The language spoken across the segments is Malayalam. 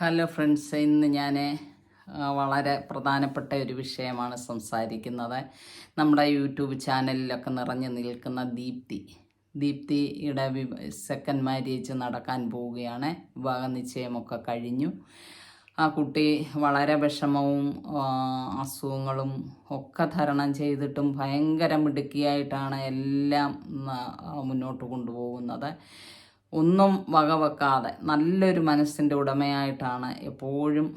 ഹലോ ഫ്രണ്ട്സ് ഇന്ന് ഞാൻ വളരെ പ്രധാനപ്പെട്ട ഒരു വിഷയമാണ് സംസാരിക്കുന്നത്. നമ്മുടെ യൂട്യൂബ് ചാനലിലൊക്കെ നിറഞ്ഞു നിൽക്കുന്ന ദീപ്തി. ദീപ്തിയുടെ സെക്കൻഡ് മാരേജ് നടക്കാൻ പോവുകയാണ്. വിവാഹ നിശ്ചയമൊക്കെ കഴിഞ്ഞു. ആ കുട്ടി വളരെ വിഷമവും അസുഖങ്ങളും ഒക്കെ തരണം ചെയ്തിട്ടും ഭയങ്കര മിടുക്കിയായിട്ടാണ് എല്ലാം മുന്നോട്ട് കൊണ്ടുപോകുന്നത്. ഒന്നും വകവെക്കാതെ നല്ലൊരു മനസ്സിന്റെ ഉടമയായിട്ടാണ് എപ്പോഴും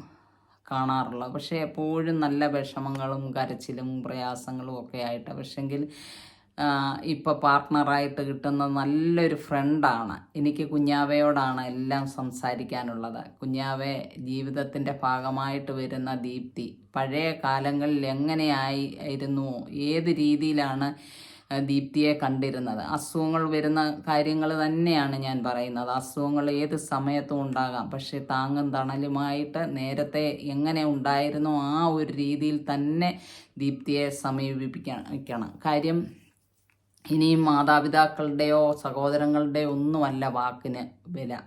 കാണാറുള്ളത്. പക്ഷേ എപ്പോഴും നല്ല വിഷമങ്ങളും കരച്ചിലും പ്രയാസങ്ങളും ഒക്കെ ആയിട്ട്. പക്ഷെങ്കിൽ ഇപ്പോൾ പാർട്ട്ണറായിട്ട് കിട്ടുന്ന നല്ലൊരു ഫ്രണ്ടാണ്. എനിക്ക് കുഞ്ഞാവയോടാണ് എല്ലാം സംസാരിക്കാനുള്ളത്. കുഞ്ഞാവെ ജീവിതത്തിന്റെ ഭാഗമായിട്ട് വരുന്ന ദീപ്തി പഴയ കാലങ്ങളിൽ എങ്ങനെയായിരുന്നു ഏത് രീതിയിലാണ് ദീപ്തിയെ കണ്ടിരുന്നത്. അസുഖങ്ങൾ വരുന്ന കാര്യങ്ങൾ തന്നെയാണ് ഞാൻ പറയുന്നത്. അസുഖങ്ങൾ ഏത് സമയത്തും ഉണ്ടാകാം. പക്ഷേ താങ്ങും തണലുമായിട്ട് നേരത്തെ എങ്ങനെ ഉണ്ടായിരുന്നോ ആ ഒരു രീതിയിൽ തന്നെ ദീപ്തിയെ സമീപിപ്പിക്കണം കാര്യം ഇനിയും മാതാപിതാക്കളുടെയോ സഹോദരങ്ങളുടെയോ ഒന്നുമല്ല വാക്കിന് വില.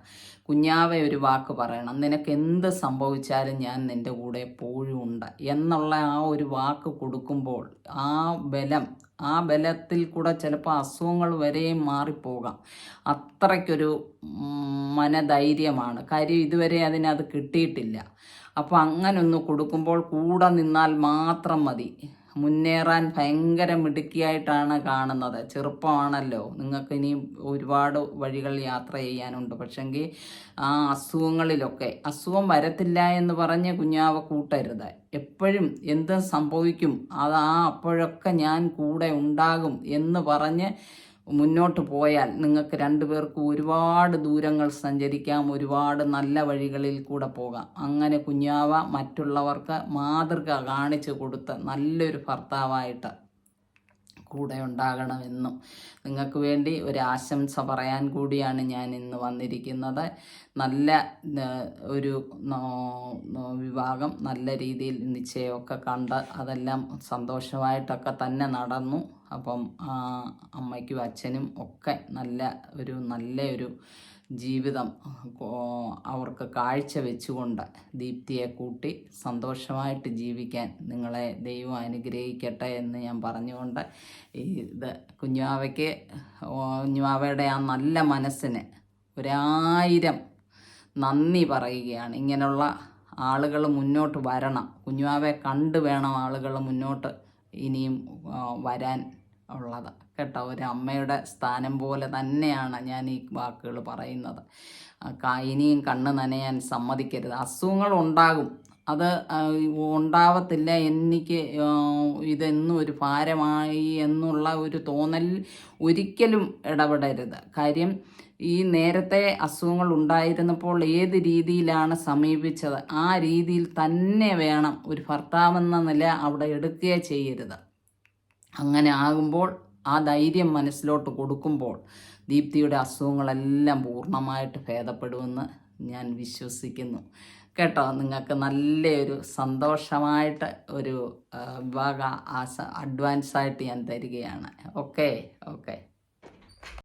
കുഞ്ഞാവെ ഒരു വാക്ക് പറയണം. നിനക്ക് എന്ത് സംഭവിച്ചാലും ഞാൻ നിന്റെ കൂടെ എപ്പോഴും ഉണ്ട്. എന്നുള്ള ആ ഒരു വാക്ക് കൊടുക്കുമ്പോൾ ആ ബലം ആ ബലത്തിൽ കൂടെ ചിലപ്പോൾ അസുഖങ്ങൾ വരെയും മാറിപ്പോകാം. അത്രയ്ക്കൊരു മനധൈര്യമാണ്. കാര്യം ഇതുവരെ അതിനത് കിട്ടിയിട്ടില്ല. അപ്പോൾ അങ്ങനെ ഒന്ന് കൊടുക്കുമ്പോൾ കൂടെ നിന്നാൽ മാത്രം മതി. മുന്നേറാൻ ഭയങ്കര മിടുക്കിയായിട്ടാണ് കാണുന്നത്. ചെറുപ്പമാണല്ലോ. നിങ്ങൾക്ക് ഇനിയും ഒരുപാട് വഴികൾ യാത്ര ചെയ്യാനുണ്ട്. പക്ഷെങ്കിൽ ആ അസുഖങ്ങളിലൊക്കെ അസുഖം വരത്തില്ല എന്ന് പറഞ്ഞ് കുഞ്ഞാവ കൂട്ടരുത്. എപ്പോഴും എന്ത് സംഭവിക്കും അത് ആ അപ്പോഴൊക്കെ ഞാൻ കൂടെ ഉണ്ടാകും എന്ന് പറഞ്ഞ് മുന്നോട്ട് പോയാൽ നിങ്ങൾക്ക് രണ്ടുപേർക്കും ഒരുപാട് ദൂരങ്ങൾ സഞ്ചരിക്കാം ഒരുപാട് നല്ല വഴികളിൽ കൂടെ പോകാം. അങ്ങനെ കുഞ്ഞാവ മറ്റുള്ളവർക്ക് മാതൃക കാണിച്ചു കൊടുത്ത് നല്ലൊരു ഭർത്താവായിട്ട് കൂടെ ഉണ്ടാകണമെന്നും നിങ്ങൾക്ക് വേണ്ടി ഒരു ആശംസ പറയാൻ കൂടിയാണ് ഞാൻ ഇന്ന് വന്നിരിക്കുന്നത്. നല്ല ഒരു വിവാഹം നല്ല രീതിയിൽ നിശ്ചയമൊക്കെ കണ്ട് അതെല്ലാം സന്തോഷമായിട്ടൊക്കെ തന്നെ നടന്നു. അപ്പം അമ്മയ്ക്കും അച്ഛനും ഒക്കെ നല്ല ഒരു നല്ലൊരു ജീവിതം അവർക്ക് കാഴ്ച വെച്ചുകൊണ്ട് ദീപ്തിയെ കൂട്ടി സന്തോഷമായിട്ട് ജീവിക്കാൻ നിങ്ങളെ ദൈവം അനുഗ്രഹിക്കട്ടെ എന്ന് ഞാൻ പറഞ്ഞുകൊണ്ട് ഇത് കുഞ്ഞുവാവയ്ക്ക് കുഞ്ഞുവാവയുടെ ആ നല്ല മനസ്സിന് ഒരായിരം നന്ദി പറയുകയാണ്. ഇങ്ങനെയുള്ള ആളുകൾ മുന്നോട്ട് വരണം. കുഞ്ഞുവാവെ കണ്ടു വേണം ആളുകൾ മുന്നോട്ട് ഇനിയും വരാൻ. ഉള്ളത്. കേട്ടോ ഒരു അമ്മയുടെ സ്ഥാനം പോലെ തന്നെയാണ് ഞാൻ ഈ വാക്കുകൾ പറയുന്നത്. ഇനിയും കണ്ണ് നനയാൻ സമ്മതിക്കരുത്. അസുഖങ്ങൾ ഉണ്ടാകും. അത് ഉണ്ടാവത്തില്ല എനിക്ക് ഇതെന്നും ഒരു ഭാരമായി എന്നുള്ള ഒരു തോന്നൽ ഒരിക്കലും ഇടപെടരുത്. കാര്യം ഈ നേരത്തെ അസുഖങ്ങൾ ഉണ്ടായിരുന്നപ്പോൾ ഏത് രീതിയിലാണ് സമീപിച്ചത്? ആ രീതിയിൽ തന്നെ വേണം ഒരു ഭർത്താവെന്ന നില അവിടെ എടുക്കുകയേ ചെയ്യരുത്. അങ്ങനെ ആകുമ്പോൾ ആ ധൈര്യം മനസ്സിലോട്ട് കൊടുക്കുമ്പോൾ ദീപ്തിയുടെ അസുഖങ്ങളെല്ലാം പൂർണമായിട്ട് ഭേദപ്പെടുമെന്ന് ഞാൻ വിശ്വസിക്കുന്നു. കേട്ടോ നിങ്ങൾക്ക് നല്ലൊരു സന്തോഷമായിട്ട് ഒരു വിഭാഗ ആശ അഡ്വാൻസായിട്ട് ഞാൻ തരികയാണ്. Okay okay